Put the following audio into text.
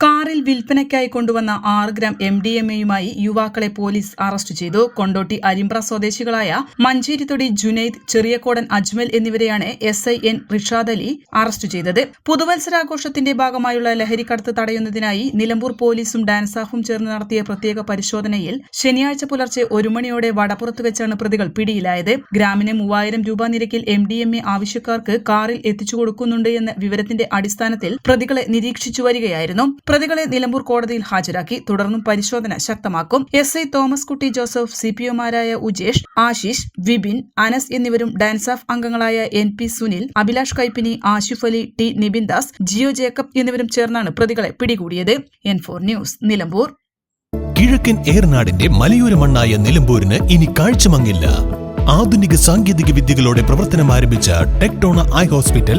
കാറിൽ വിൽപ്പനയ്ക്കായി കൊണ്ടുവന്ന ആറ് ഗ്രാം എം ഡി എം എയുമായി യുവാക്കളെ പോലീസ് അറസ്റ്റ് ചെയ്തു. കൊണ്ടോട്ടി അരിമ്പ്ര സ്വദേശികളായ മഞ്ചേരിത്തൊടി ജുനൈദ് ചെറിയക്കോടൻ അജ്മൽ എന്നിവരെയാണ് S I N Rishad Ali arrest ചെയ്തത്. പുതുവത്സരാഘോഷത്തിന്റെ ഭാഗമായുള്ള ലഹരിക്കടത്ത് തടയുന്നതിനായി നിലമ്പൂർ പോലീസും ഡാൻസാഫും ചേർന്ന് നടത്തിയ പ്രത്യേക പരിശോധനയിൽ ശനിയാഴ്ച പുലർച്ചെ ഒരു മണിയോടെ വടപ്പുറത്ത് വെച്ചാണ് പ്രതികൾ പിടിയിലായത്. ഗ്രാമിന് മൂവായിരം രൂപ നിരക്കിൽ എം ഡി എം എ ആവശ്യക്കാർക്ക് കാറിൽ എത്തിച്ചു കൊടുക്കുന്നുണ്ട് എന്ന വിവരത്തിന്റെ അടിസ്ഥാനത്തിൽ പ്രതികളെ നിരീക്ഷിച്ചു വരികയായിരുന്നു. പ്രതികളെ നിലമ്പൂർ കോടതിയിൽ ഹാജരാക്കി. തുടർന്നും പരിശോധന ശക്തമാക്കും. S I Thomas Kutty Joseph C P ഒമാരായ Ujesh Ashish Vipin Anas എന്നിവരും ഡാൻസ് ഓഫ് അംഗങ്ങളായ N P Sunil Abhilash Kaippini Ashif Ali T Nibin Das Jio Jacob എന്നിവരും ചേർന്നാണ് പ്രതികളെ പിടികൂടിയത്. N four news Nilambur. കിഴക്കൻ ഏർനാടിന്റെ മലയോര മണ്ണായ നിലമ്പൂരിന് ഇനി കാഴ്ചമങ്ങില്ല. ആധുനിക സാങ്കേതിക വിദ്യകളോടെ പ്രവർത്തനം ആരംഭിച്ച ടെക്ടോണ ഐ ഹോസ്പിറ്റൽ